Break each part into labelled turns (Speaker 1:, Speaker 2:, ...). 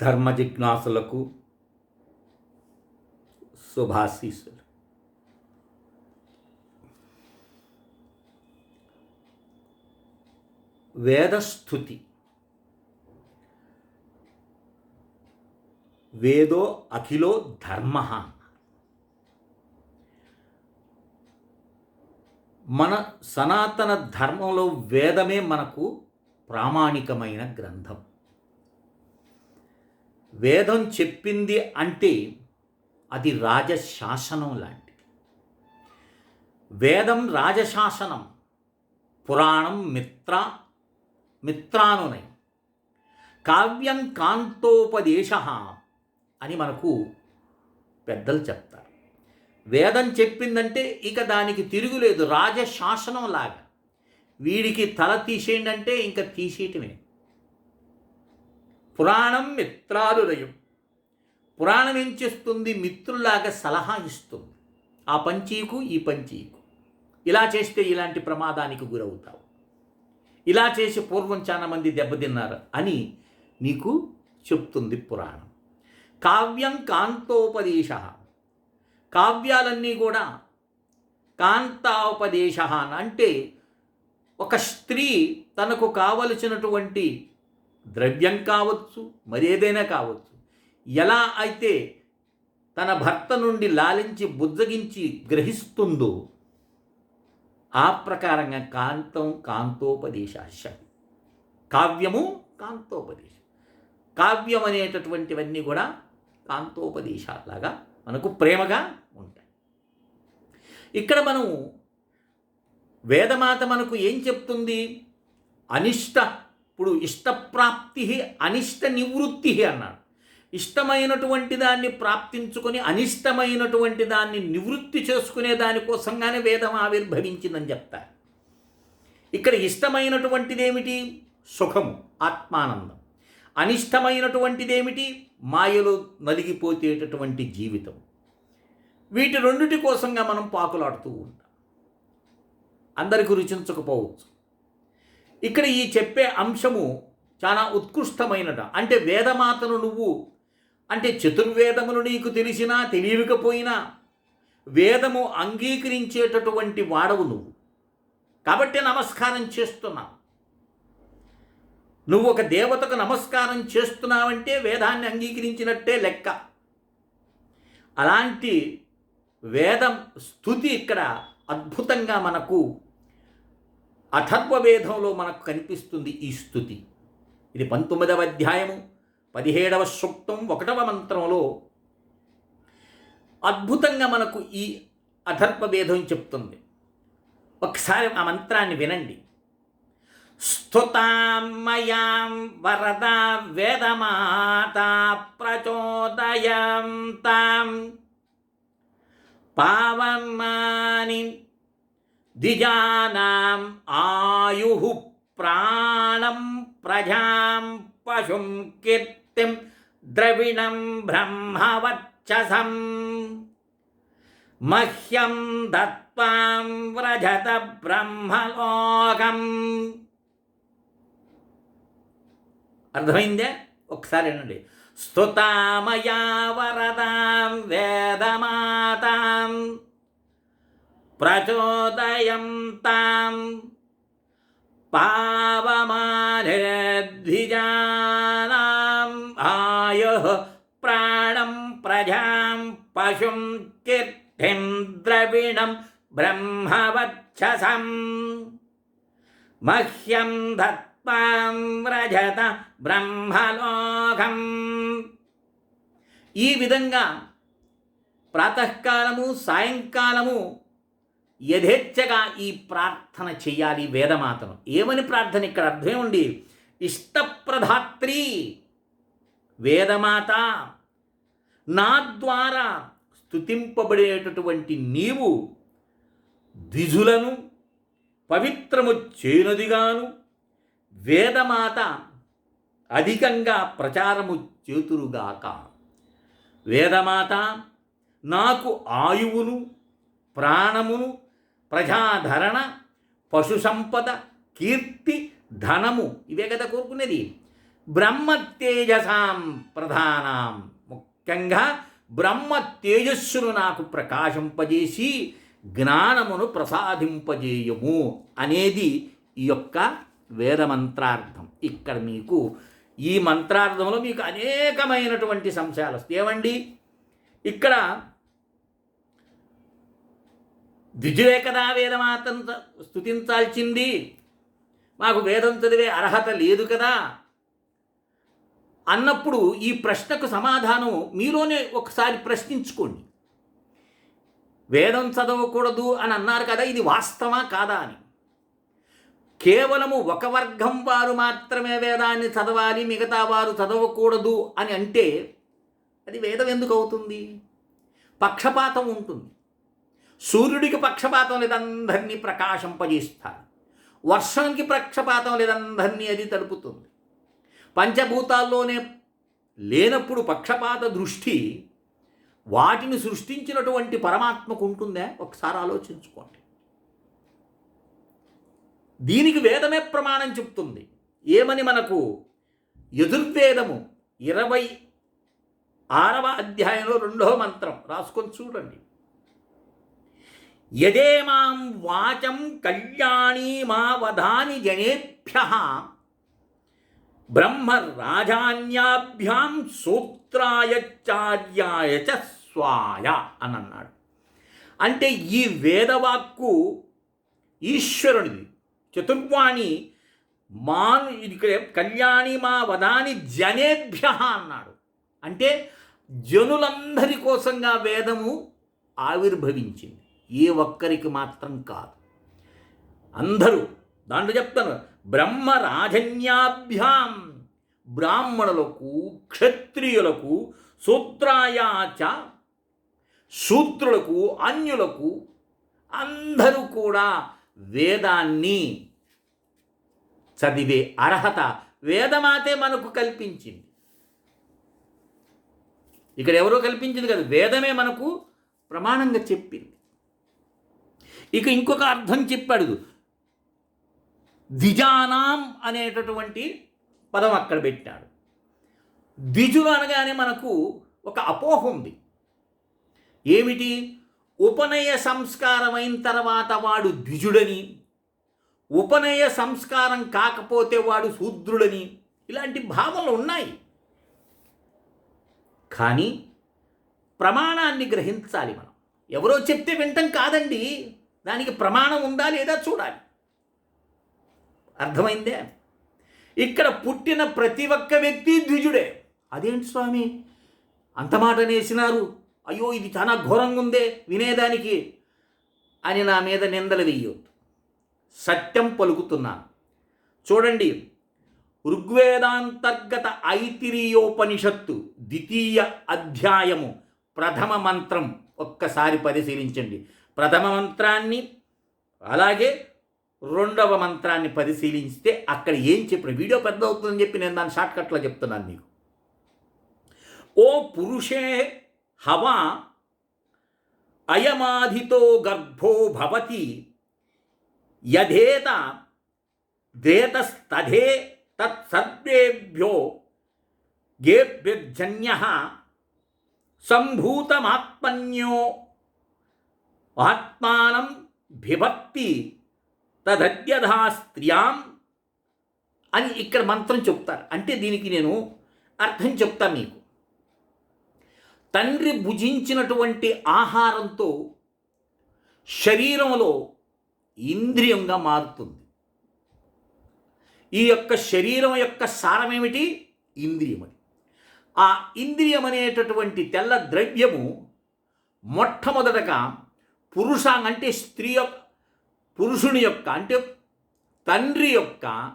Speaker 1: ధర్మ జిజ్ఞాసులకు శుభాశీస్సులు. వేదస్థుతి. వేదో అఖిలో ధర్మ. మన సనాతన ధర్మంలో వేదమే మనకు ప్రామాణికమైన గ్రంథం. వేదం చెప్పింది అంటే అది రాజశాసనం లాంటిది. వేదం రాజశాసనం పురాణం మిత్ర మిత్రానునై. కావ్యం కాంతోపదేశ అని మనకు పెద్దలు చెప్తారు. వేదం చెప్పిందంటే ఇక దానికి తిరుగులేదు రాజశాసనం లాగా. వీడికి తల తీసేయండి అంటే ఇంకా తీసేయటమే. పురాణం మిత్రాలులయం పురాణం ఏం చేస్తుంది? మిత్రుల్లాగా సలహా ఇస్తుంది. ఆ పంచీకు ఈ పంచీకు. ఇలా చేస్తే ఇలాంటి ప్రమాదానికి గురవుతావు. ఇలా చేసి పూర్వం చాలా మంది దెబ్బతిన్నారు అని నీకు చెప్తుంది పురాణం. కావ్యం కాంతోపదేశ. కావ్యాలన్నీ కూడా కాంతాపదేశ అంటే ఒక స్త్రీ తనకు కావలసినటువంటి ద్రవ్యం కావచ్చు మరేదైనా కావచ్చు. ఎలా అయితే తన భర్త నుండి లాలించి బుజ్జగించి గ్రహిస్తుందో ఆ ప్రకారంగా కాంతం కాంతోపదేశాశం కావ్యము కాంతోపదేశం. కావ్యం అనేటటువంటివన్నీ కూడా కాంతోపదేశాలాగా మనకు ప్రేమగా ఉంటాయి. ఇక్కడ మనం వేదమాత మనకు ఏం చెప్తుంది? అనిష్ట ఇప్పుడు ఇష్టప్రాప్తి అనిష్ట నివృత్తి అన్నాడు. ఇష్టమైనటువంటి దాన్ని ప్రాప్తించుకొని అనిష్టమైనటువంటి దాన్ని నివృత్తి చేసుకునే దానికోసంగానే వేదం ఆవిర్భవించిందని చెప్తారు. ఇక్కడ ఇష్టమైనటువంటిదేమిటి? సుఖము ఆత్మానందం. అనిష్టమైనటువంటిదేమిటి? మాయలో నలిగిపోతేటటువంటి జీవితం. వీటి రెండిటి కోసంగా మనం పాకులాడుతూ ఉంటాం. అందరికీ రుచించకపోవచ్చు ఇక్కడ ఈ చెప్పే అంశము చాలా ఉత్కృష్టమైనట అంటే వేదమాతను నువ్వు అంటే చతుర్వేదములు నీకు తెలిసినా తెలియకపోయినా వేదము అంగీకరించేటటువంటి వాడవు నువ్వు. కాబట్టి నమస్కారం చేస్తున్నావు నువ్వు ఒక దేవతకు నమస్కారం చేస్తున్నావంటే వేదాన్ని అంగీకరించినట్టే లెక్క. అలాంటి వేదం స్థుతి ఇక్కడ అద్భుతంగా మనకు అథర్వవేదంలో మనకు కనిపిస్తుంది ఈ స్థుతి. ఇది పంతొమ్మిదవ అధ్యాయము పదిహేడవ సూక్తం ఒకటవ మంత్రంలో అద్భుతంగా మనకు ఈ అథర్వవేదం చెప్తుంది. ఒకసారి ఆ మంత్రాన్ని వినండి. స్థుతామయాం వరద వేదమాత ప్రచోదయం తాం పావమాని ద్విజానాం ఆయు ప్రాణం ప్రజాం పశుం కీర్తిం ద్రవిణం బ్రహ్మవచ్చసం మహ్యం దత్వాం వ్రజత బ్రహ్మలోకం అర్థమైందే? ఒకసారి వినండి. స్తుతామయా వరదాం వేదమాతాం ప్రచోదయం తాం పావమానిర్ద్విజానాం ఆయు ప్రాణం ప్రజాం పశుం కీర్తిం ద్రవిణం బ్రహ్మవచ్చసం మహ్యం దత్వాం వ్రజత బ్రహ్మలోకం ఈ విధంగా ప్రాతకాలము సాయంకాలము యథేచ్ఛగా ఈ ప్రార్థన చేయాలి వేదమాతను. ఏమని ప్రార్థన? ఇక్కడ అర్థం ఉండి ఇష్టప్రధాత్రి వేదమాత నా ద్వారా స్తుతింపబడేటటువంటి నీవు ద్విజులను పవిత్రము చేయునదిగాను. వేదమాత అధికంగా ప్రచారము చేతురుగాక. వేదమాత నాకు ఆయువును ప్రాణమును ప్రజాధరణ పశు సంపద కీర్తి ధనము ఇవే కదా కోరుకునేది. బ్రహ్మ తేజసాం ప్రధానాం. ముఖ్యంగా బ్రహ్మ తేజస్సును నాకు ప్రకాశింపజేసి జ్ఞానమును ప్రసాదింపజేయము అనేది ఈ యొక్క వేదమంత్రార్థం. ఇక్కడ మీకు ఈ మంత్రార్థంలో మీకు అనేకమైనటువంటి సంశయాలు వస్తాయి. ఏమండి? ఇక్కడ ద్విజులే కదా వేదమాతం స్థుతించాల్సింది మాకు వేదం చదివే అర్హత లేదు కదా. అన్నప్పుడు ఈ ప్రశ్నకు సమాధానం మీలోనే ఒకసారి ప్రశ్నించుకోండి. వేదం చదవకూడదు అని అన్నారు కదా ఇది వాస్తవా కాదా అని. కేవలము ఒక వర్గం వారు మాత్రమే వేదాన్ని చదవాలి మిగతా వారు చదవకూడదు అని అంటే అది వేదం ఎందుకు అవుతుంది? పక్షపాతం ఉంటుంది. సూర్యుడికి పక్షపాతం లేదందరినీ ప్రకాశింపజేస్తాడు. వర్షానికి పక్షపాతం లేదందరినీ అది తడుపుతుంది. పంచభూతాల్లోనే లేనప్పుడు పక్షపాత దృష్టి వాటిని సృష్టించినటువంటి పరమాత్మకు ఉంటుందా? ఒకసారి ఆలోచించుకోండి. దీనికి వేదమే ప్రమాణం చెప్తుంది. ఏమని మనకు యజుర్వేదము ఇరవై ఆరవ అధ్యాయంలో రెండవ మంత్రం రాసుకొని చూడండి. యదేమాం వాచం కళ్యాణీ మా జనేభ్య. బ్రహ్మరాజాన్యాభ్యాం సూత్రాయచార్యాయ చ స్వాయ అని అన్నాడు అంటే ఈ వేదవాక్కు ఈశ్వరునిది. చతుర్వాణి మాను ఇక్కడ కళ్యాణి మా వదాని జనేభ్య అన్నాడు. అంటే జనులందరి కోసంగా వేదము ఆవిర్భవించింది. ఏ ఒక్కరికి మాత్రం కాదు. అందరూ దాంట్లో చెప్తాను బ్రహ్మ రాజన్యాభ్యాం బ్రాహ్మణులకు క్షత్రియులకు సూత్రాయాచ శూద్రులకు అన్యులకు అందరూ కూడా వేదాన్ని చదివే అర్హత వేదమాతే మనకు కల్పించింది. ఇక్కడ ఎవరో కల్పించింది కదా వేదమే మనకు ప్రమాణంగా చెప్పింది. ఇక ఇంకొక అర్థం చెప్పాడు. ద్విజానాం అనేటటువంటి పదం అక్కడ పెట్టాడు. ద్విజులు అనగానే మనకు ఒక అపోహ ఉంది. ఏమిటి? ఉపనయ సంస్కారం అయిన తర్వాత వాడు ద్విజుడని ఉపనయ సంస్కారం కాకపోతే వాడు శూద్రుడని ఇలాంటి భావనలు ఉన్నాయి. కానీ ప్రమాణాన్ని గ్రహించాలి మనం. ఎవరో చెప్తే వింటం కాదండి. దానికి ప్రమాణం ఉందా లేదా చూడాలి. అర్థమైందే? ఇక్కడ పుట్టిన ప్రతి ఒక్క వ్యక్తి ద్విజుడే. అదేంటి స్వామి? అంత మాట నేసినారు. అయ్యో ఇది చాలా ఘోరంగా ఉందే వినేదానికి అని నా మీద నిందలు వెయ్యొద్దు సత్యం పలుకుతున్నాను. చూడండి ఋగ్వేదాంతర్గత ఐతిరియోపనిషత్తు ద్వితీయ అధ్యాయము ప్రథమ మంత్రం ఒక్కసారి పరిశీలించండి. ప్రథమ మంత్రాన్ని అలాగే రెండవ మంత్రాన్ని పరిశీలిస్తే అక్కడ ఏం చెప్పిన వీడియో పెద్ద అవుతుందని చెప్పి నేను దాని షార్ట్కట్లో చెప్తున్నాను మీకు. ఓ పురుషే హవా అయమాధితో గర్భో భవతి యథేత ధేతస్తథే తత్సర్వేభ్యో గేభ్యజన్య సంభూతమాత్మన్యో ఆత్మానం బిభక్తి తదద్యథా స్త్రియాం అని ఇక్కడ మంత్రం చెప్తారు అంటే దీనికి నేను అర్థం చెప్తా మీకు తండ్రి భుజించినటువంటి ఆహారంతో శరీరంలో ఇంద్రియంగా మారుతుంది ఈ యొక్క శరీరం యొక్క సారం ఏమిటి ఇంద్రియమని ఆ ఇంద్రియం అనేటటువంటి తెల్ల ద్రవ్యము మొట్టమొదటగా పురుషాంగ అంటే స్త్రీ యొక్క పురుషుని యొక్క అంటే తండ్రి యొక్క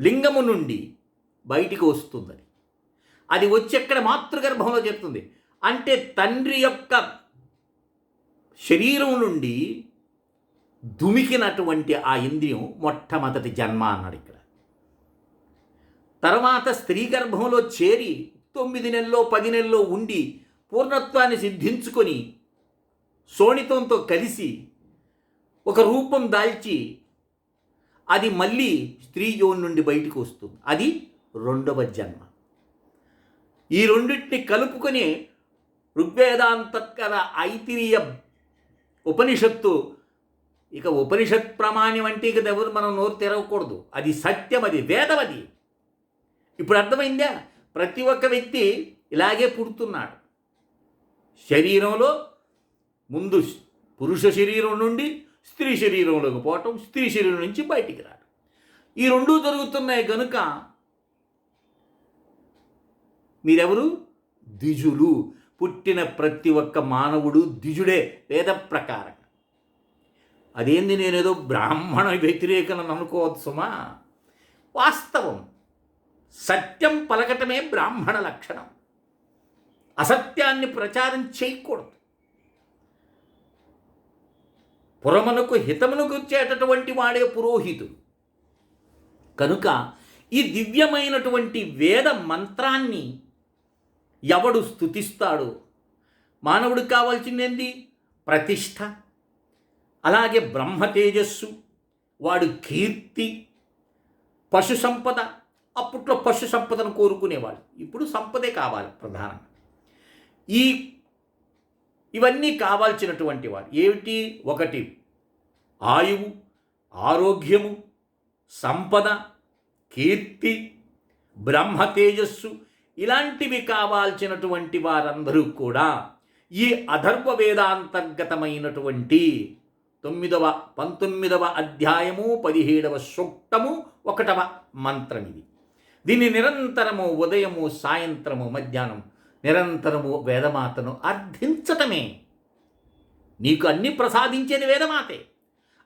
Speaker 1: లింగము నుండి బయటికి వస్తుందని. అది వచ్చి ఎక్కడ మాతృగర్భంలో చెప్తుంది అంటే తండ్రి యొక్క శరీరం నుండి దుమికినటువంటి ఆ ఇంద్రియం మొట్టమొదటి జన్మ అన్నాడు ఇక్కడ. తర్వాత స్త్రీ గర్భంలో చేరి తొమ్మిది నెలలో పది నెలలో ఉండి పూర్ణత్వాన్ని సిద్ధించుకొని శోణితంతో కలిసి ఒక రూపం దాల్చి అది మళ్ళీ స్త్రీ యోని నుండి బయటకు వస్తుంది. అది రెండవ జన్మ. ఈ రెండింటిని కలుపుకొని ఋగ్వేదాంతత్కర ఐతిరీయ ఉపనిషత్తు ఇక ఉపనిషత్ ప్రమాణం అంటే ఇక ఎవరు మనం నోరు తెరవకూడదు. అది సత్యం అది వేదం అది. ఇప్పుడు అర్థమైందా? ప్రతి ఒక్క వ్యక్తి ఇలాగే పుడుతున్నాడు. శరీరంలో ముందు పురుష శరీరం నుండి స్త్రీ శరీరంలోకి పోవటం స్త్రీ శరీరం నుంచి బయటికి రావడం ఈ రెండూ జరుగుతున్నాయి కనుక మీరెవరు? ద్విజులు. పుట్టిన ప్రతి ఒక్క మానవుడు ద్విజుడే వేద ప్రకారం. అదేంది నేనేదో బ్రాహ్మణ వ్యతిరేకనని అనుకోవద్దు సుమా. వాస్తవం. సత్యం పలకటమే బ్రాహ్మణ లక్షణం. అసత్యాన్ని ప్రచారం చేయకూడదు. పురమునకు హితమునకు వచ్చేటటువంటి వాడే పురోహితుడు. కనుక ఈ దివ్యమైనటువంటి వేద మంత్రాన్ని ఎవడు స్థుతిస్తాడో మానవుడికి కావాల్సిందేంది? ప్రతిష్ట. అలాగే బ్రహ్మ తేజస్సు వాడు కీర్తి పశు సంపద అప్పట్లో పశు సంపదను కోరుకునేవాడు. ఇప్పుడు సంపదే కావాలి ప్రధానంగా. ఈ ఇవన్నీ కావాల్సినటువంటి వాడు ఏమిటి? ఒకటి ఆయువు ఆరోగ్యము సంపద కీర్తి బ్రహ్మ తేజస్సు ఇలాంటివి కావాల్సినటువంటి వారందరూ కూడా ఈ అధర్వ వేదాంతర్గతమైనటువంటి తొమ్మిదవ పంతొమ్మిదవ అధ్యాయము పదిహేడవ సూక్తము ఒకటవ మంత్రం ఇది దీన్ని నిరంతరము ఉదయము సాయంత్రము మధ్యాహ్నం నిరంతరము వేదమాతను అర్థించటమే. నీకు అన్ని ప్రసాదించేది వేదమాతే.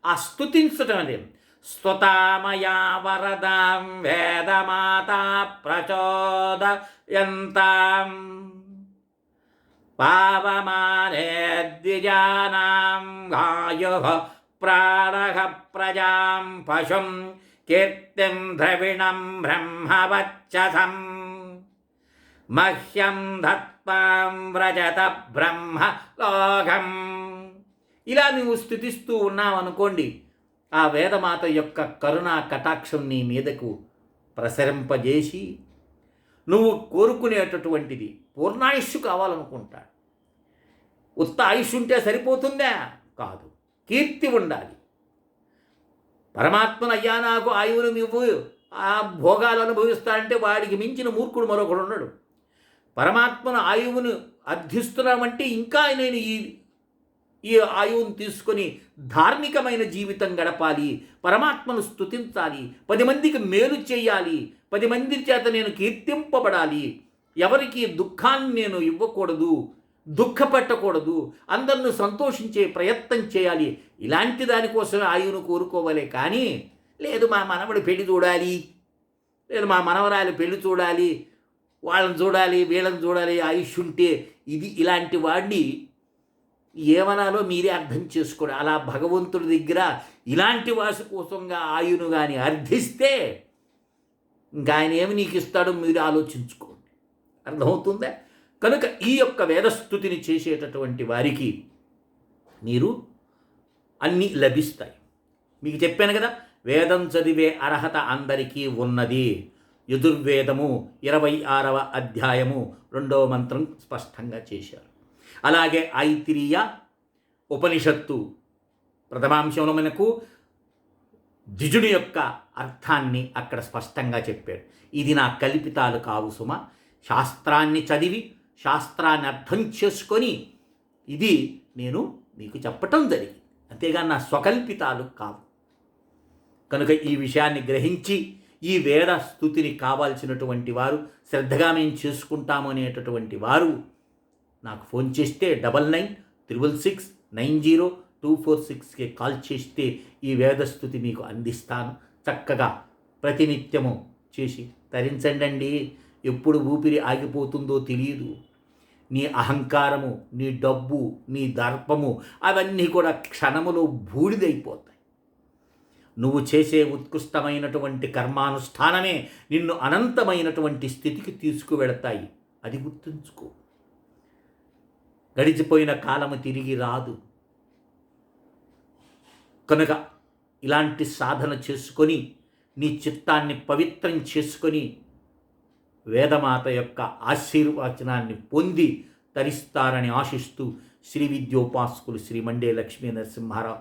Speaker 1: ఆ స్తుతించటం అదే. స్తుతామయా వరదాం వేదమాత ప్రచోదయంతాం. పావమానే ద్విజానాం గాయు ప్రాణః ప్రజాం పశుం కీర్తిం ద్రవిణం బ్రహ్మవచ్చసం. మహ్యం ధత్వాం వ్రజత బ్రహ్మ లోకం. ఇలా నువ్వు స్థుతిస్తూ ఉన్నావనుకోండి ఆ వేదమాత యొక్క కరుణా కటాక్షం నీ మీదకు ప్రసరింపజేసి నువ్వు కోరుకునేటటువంటిది పూర్ణాయుష్షు కావాలనుకుంటాడు. ఉత్త ఆయుష్ ఉంటే సరిపోతుందా? కాదు. కీర్తి ఉండాలి. పరమాత్మను అయ్యా నాకు ఆయువును నువ్వు ఆ భోగాలు అనుభవిస్తాడంటే వాడికి మించిన మూర్ఖుడు మరొకడు ఉన్నాడు పరమాత్మను ఆయువును అర్థిస్తున్నామంటే ఇంకా నేను ఈ ఈ ఆయువును తీసుకొని ధార్మికమైన జీవితం గడపాలి పరమాత్మను స్తుతించాలి పది మందికి మేలు చేయాలి పది మంది చేత నేను కీర్తింపబడాలి. ఎవరికి దుఃఖాన్ని నేను ఇవ్వకూడదు దుఃఖపెట్టకూడదు అందరిని సంతోషించే ప్రయత్నం చేయాలి. ఇలాంటి దానికోసమే ఆయువును కోరుకోవాలి కానీ లేదు మా మనవడి పెళ్ళి చూడాలి లేదు మా మనవరాలి పెళ్ళి చూడాలి వాళ్ళని చూడాలి వీళ్ళని చూడాలి ఆయుష్ ఉంటే ఇది ఇలాంటి వాడిని ఏమనాలో మీరే అర్థం చేసుకోండి. అలా భగవంతుడి దగ్గర ఇలాంటి వాసు కోసంగా ఆయును కానీ అర్థిస్తే ఇంకా ఆయన ఏమి నీకు ఇస్తాడో మీరు ఆలోచించుకోండి. అర్థమవుతుందా? కనుక ఈ యొక్క వేదస్థుతిని చేసేటటువంటి వారికి మీరు అన్నీ లభిస్తాయి. మీకు చెప్పాను కదా వేదం చదివే అర్హత అందరికీ ఉన్నది. యజుర్వేదము ఇరవై ఆరవ అధ్యాయము రెండవ మంత్రం స్పష్టంగా చేశారు. అలాగే ఐతిరీయ ఉపనిషత్తు ప్రథమాంశంలో మనకు ద్విజుడి యొక్క అర్థాన్ని అక్కడ స్పష్టంగా చెప్పాడు ఇది నా కల్పితాలు కావు సుమ. శాస్త్రాన్ని చదివి శాస్త్రాన్ని అర్థం చేసుకొని ఇది నేను మీకు చెప్పటం జరిగింది. అంతేగాని నా స్వకల్పితాలు కావు. కనుక ఈ విషయాన్ని గ్రహించి ఈ వేద స్థుతిని కావాల్సినటువంటి వారు శ్రద్ధగా మేము చేసుకుంటాము అనేటటువంటి వారు నాకు ఫోన్ చేస్తే double nine triple six nine zero two four సిక్స్కి కాల్ చేస్తే ఈ వేదస్థుతి మీకు అందిస్తాను. చక్కగా ప్రతినిత్యము చేసి తరించండి ఎప్పుడు ఊపిరి ఆగిపోతుందో తెలియదు నీ అహంకారము నీ డబ్బు నీ దర్పము అవన్నీ కూడా క్షణములో బూడిదైపోతాయి. నువ్వు చేసే ఉత్కృష్టమైనటువంటి కర్మానుష్ఠానమే నిన్ను అనంతమైనటువంటి స్థితికి తీసుకువెళతాయి అది గుర్తుంచుకో. గడిచిపోయిన కాలము తిరిగి రాదు. కనుక ఇలాంటి సాధన చేసుకొని నీ చిత్తాన్ని పవిత్రం చేసుకొని వేదమాత యొక్క ఆశీర్వచనాన్ని పొంది తరిస్తారని ఆశిస్తూ శ్రీ విద్యోపాసకులు శ్రీ మండే లక్ష్మీ నరసింహారావు